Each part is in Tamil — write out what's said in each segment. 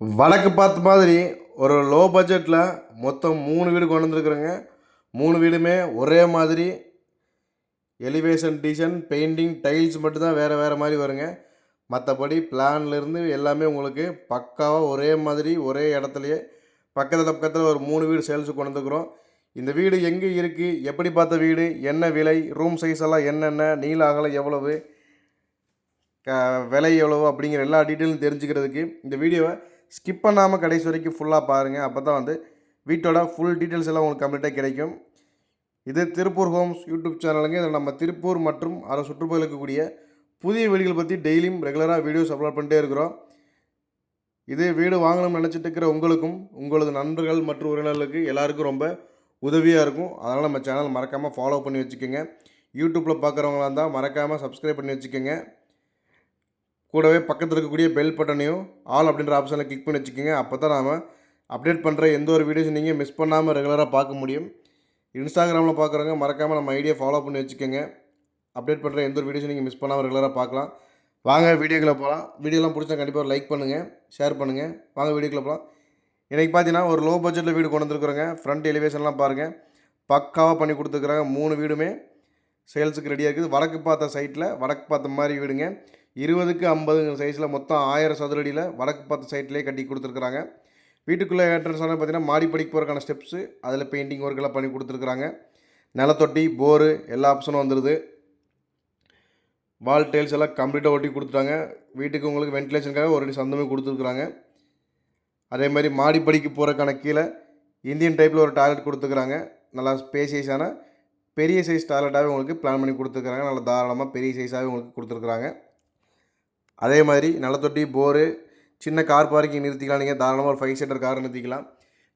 வடக்கு பார்த்த மாதிரி ஒரு லோ பட்ஜெட்டில் மொத்தம் மூணு வீடு கொண்டு வந்துருக்குறேங்க. மூணு வீடுமே ஒரே மாதிரி எலிவேஷன் டிசைன் பெயிண்டிங் டைல்ஸ் மட்டும்தான் வேறு வேறு மாதிரி வருங்க. மற்றபடி பிளான்லேருந்து எல்லாமே உங்களுக்கு பக்காவாக ஒரே மாதிரி ஒரே இடத்துலையே பக்கத்தில் பக்கத்தில் ஒரு மூணு வீடு சேல்ஸு கொண்டு வந்துருக்குறோம். இந்த வீடு எங்கே இருக்குது எப்படி பார்த்த வீடு? என்ன விலை? ரூம் சைஸ் எல்லாம் என்னென்ன? நீள அகலம் எவ்வளவு? க விலை எவ்வளவு? அப்படிங்கிற எல்லா டீட்டெயிலும் தெரிஞ்சுக்கிறதுக்கு இந்த வீடியோவை ஸ்கிப் பண்ணாமல் கடைசி வரைக்கும் ஃபுல்லாக பாருங்கள் அப்போ தான் வந்து வீட்டோட ஃபுல் டீட்டெயில்ஸ் எல்லாம் உங்களுக்கு கம்ப்ளீட்டாக கிடைக்கும். இது திருப்பூர் ஹோம்ஸ் யூடியூப் சேனலுங்க இதில் நம்ம திருப்பூர் மற்றும் அதை சுற்றுப்புறம் இருக்கக்கூடிய புதிய வீடுகள் பற்றி டெய்லியும் ரெகுலராக வீடியோஸ் அப்லோட் பண்ணிட்டே இருக்கிறோம். இது வீடு வாங்கணும்னு நினச்சிட்டு இருக்கிற உங்களுக்கும் உங்களது நண்பர்கள் மற்றும் உறவினர்களுக்கு எல்லாருக்கும் ரொம்ப உதவியாக இருக்கும். அதனால் நம்ம சேனல் மறக்காமல் ஃபாலோ பண்ணி வச்சுக்கோங்க. யூடியூப்பில் பார்க்குறவங்களா இருந்தால் மறக்காமல் சப்ஸ்கிரைப் பண்ணி வச்சுக்கோங்க. கூடவே பக்கத்தில் இருக்கக்கூடிய பெல் பட்டனையும் ஆல் அப்படின்ற ஆப்ஷனை கிளிக் பண்ணி வச்சுக்கோங்க. அப்போ தான் நாம் அப்டேட் பண்ணுற எந்த ஒரு வீடியோஸும் நீங்கள் மிஸ் பண்ணாமல் ரெகுலராக பார்க்க முடியும். இன்ஸ்டாகிராமில் பார்க்குறவங்க மறக்காமல் நம்ம ஐடியா ஃபாலோ பண்ணி வச்சுக்கோங்க. அப்டேட் பண்ணுற எந்த ஒரு வீடியோஸும் நீங்கள் மிஸ் பண்ணாமல் ரெகுலராக பார்க்கலாம். வாங்க வீடியோக்குள்ளே போகலாம் வீடியோலாம் பிடிச்சா கண்டிப்பாக ஒரு லைக் பண்ணுங்கள் ஷேர் பண்ணுங்கள் வாங்க வீடியோக்குள்ளே போகலாம் இன்றைக்கி பார்த்தீங்கன்னா ஒரு லோ பட்ஜெட்டில் வீடு கொண்டு வந்துருக்குறோங்க ஃப்ரண்ட் எலிவேஷன்லாம் பாருங்கள் பக்காவாக பண்ணி கொடுத்துருக்குறாங்க. மூணு வீடுமே சேல்ஸுக்கு ரெடியாக இருக்குது. வடக்கு பார்த்த சைட்டில் வடக்கு பார்த்த மாதிரி வீடுங்க. இருபதுக்கு ஐம்பதுங்கிற சைஸில் மொத்தம் ஆயிரம் சதுரடியில் வடக்கு பார்த்த சைட்லேயே கட்டி கொடுத்துருக்குறாங்க. வீட்டுக்குள்ளே என்ட்ரன்ஸ் ஆனால் பார்த்தீங்கன்னா மாடி படிக்கு போகிறக்கான ஸ்டெப்ஸு அதில் பெயிண்டிங் ஒர்க் எல்லாம் பண்ணி கொடுத்துருக்குறாங்க. நிலத்தொட்டி போரு எல்லா ஆப்ஷனும் வந்துடுது வால் டைல்ஸ் எல்லாம் கம்ப்ளீட்டாக ஒட்டி கொடுத்துட்டாங்க. வீட்டுக்கு உங்களுக்கு வென்டிலேஷனுக்காக ஒரு அடி சந்தமே கொடுத்துருக்குறாங்க. அதே மாதிரி மாடி படிக்கு போகிறக்கான கீழே இந்தியன் டைப்பில் ஒரு டாய்லெட் கொடுத்துருக்குறாங்க. நல்லா ஸ்பேசியஸான பெரிய சைஸ் டாய்லெட்டாகவே உங்களுக்கு பிளான் பண்ணி கொடுத்துருக்குறாங்க. நல்லா தாராளமாக பெரிய சைஸாகவே உங்களுக்கு கொடுத்துருக்குறாங்க. அதே மாதிரி நிலத்தொட்டி போரு சின்ன கார் பார்க்கிங் நிறுத்திக்கலாம். நீங்கள் தாராளமாக ஒரு ஃபைவ் சீட்டர் கார் நிறுத்திக்கலாம்.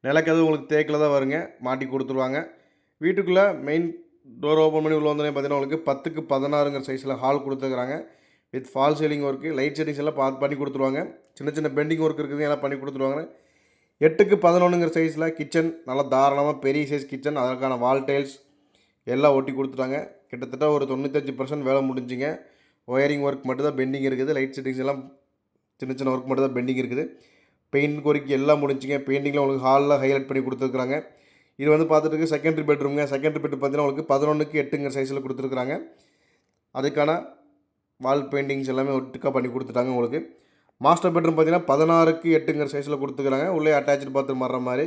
நிலக்கதவு உங்களுக்கு தேக்கில் தான் வருங்க. மாட்டி கொடுத்துருவாங்க. வீட்டுக்குள்ளே மெயின் டோர் ஓப்பன் பண்ணி உள்ள வந்தோடனே பார்த்தீங்கன்னா உங்களுக்கு பத்துக்கு பதினாறுங்கிற சைஸில் ஹால் கொடுத்துருக்குறாங்க. With fall ceiling work light settings எல்லாம் பார்த்து பண்ணி கொடுத்துருவாங்க. சின்ன சின்ன பெண்டிங் ஒர்க் இருக்குது எல்லாம் பண்ணி கொடுத்துருவாங்க. எட்டுக்கு பதினொன்றுங்கிற சைஸில் கிச்சன் நல்லா தாராளமாக பெரிய சைஸ் கிச்சன் அதற்கான வால் டைல்ஸ் எல்லாம் ஒட்டி கொடுத்துட்டாங்க. கிட்டத்தட்ட ஒரு தொண்ணூத்தஞ்சு பர்சன்ட் வேலை முடிஞ்சுங்க. ஒயரிங் ஒர்க் மட்டும் தான் பெண்டிங் இருக்குது. லைட் செட்டிங்ஸ் எல்லாம் சின்ன சின்ன ஒர்க் மட்டும் தான் பெண்டிங் இருக்குது. பெயிண்ட் கோரிக்கை எல்லாம் முடிஞ்சுங்க. பெயிண்டிங்கில் உங்களுக்கு ஹாலில் ஹைலைட் பண்ணி கொடுத்துருக்குறாங்க. இது வந்து பார்த்துட்டு செகண்டரி பெட்ரூம்ங்க செகண்டரி பெட்ரூம் பார்த்தீங்கன்னா உங்களுக்கு பதினொன்றுக்கு எட்டுங்கிற சைஸில் கொடுத்துருக்குறாங்க. அதுக்கான வால் பெயிண்டிங்ஸ் எல்லாமே ஒட்டுக்காக பண்ணி கொடுத்துட்டாங்க உங்களுக்கு. மாஸ்டர் பெட்ரூம் பார்த்தீங்கன்னா பதினாறுக்கு எட்டுங்கிற சைஸில் கொடுத்துருக்குறாங்க. உள்ளே அட்டாச்சு பாத்ரூம் வர்ற மாதிரி.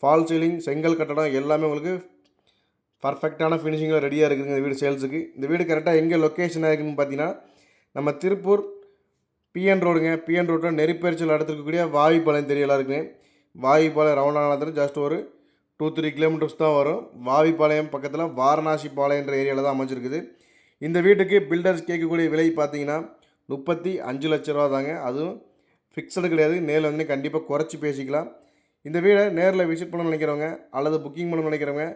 ஃபால் சீலிங் செங்கல் கட்டடம் எல்லாமே உங்களுக்கு பர்ஃபெக்டான ஃபினிஷிங்கில் ரெடியாக இருக்குதுங்க இந்த வீடு சேல்ஸுக்கு. இந்த வீடு கரெக்டாக எங்கே லொக்கேஷனாக இருக்குதுன்னு பார்த்தீங்கன்னா நம்ம திருப்பூர் பிஎன் ரோடுங்க பிஎன் ரோட்டில் நெறிப்பெரிச்சல் அடுத்துருக்கக்கூடிய வாவிப்பாளையம் தெரியலாம் இருக்குங்க வாவிப்பாளையம் ரவுண்டானத்தில் ஜஸ்ட் ஒரு டூ த்ரீ கிலோமீட்டர்ஸ் தான் வரும். வாவிப்பாளையம் பக்கத்தில் வாரணாசி பாளையன்ற ஏரியாவில் தான் அமைஞ்சிருக்குது. இந்த வீட்டுக்கு பில்டர்ஸ் கேட்கக்கூடிய விலை பார்த்தீங்கன்னா முப்பத்தி அஞ்சு லட்ச ரூபா தாங்க. அதுவும் ஃபிக்ஸடு கிடையாது. நேரில் வந்து கண்டிப்பாக குறைச்சி பேசிக்கலாம். இந்த வீடை நேரில் விசிட் பண்ணணும்னு நினைக்கிறவங்க அல்லது புக்கிங் பண்ணணும்னு நினைக்கிறவங்க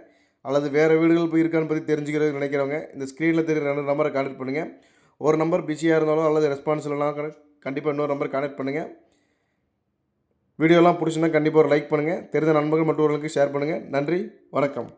அல்லது வேறு வீடுகள் போய் இருக்கான்னு பற்றி தெரிஞ்சுக்கிறது நினைக்கிறவங்க இந்த ஸ்க்ரீனில் தெரிகிற ரெண்டு நம்பரை கான்டெக்ட் பண்ணுங்கள் ஒரு நம்பர் பிஸியாக இருந்தாலும் அல்லது ரெஸ்பான்ஸ் இல்லைனா கண்டிப்பாக இன்னொரு நம்பர் கான்டெக்ட் பண்ணுங்கள் வீடியோலாம் பிடிச்சுன்னா கண்டிப்பாக ஒரு லைக் பண்ணுங்கள் தெரிந்த நண்பர்கள் மற்றவர்களுக்கு ஷேர் பண்ணுங்கள் நன்றி வணக்கம்.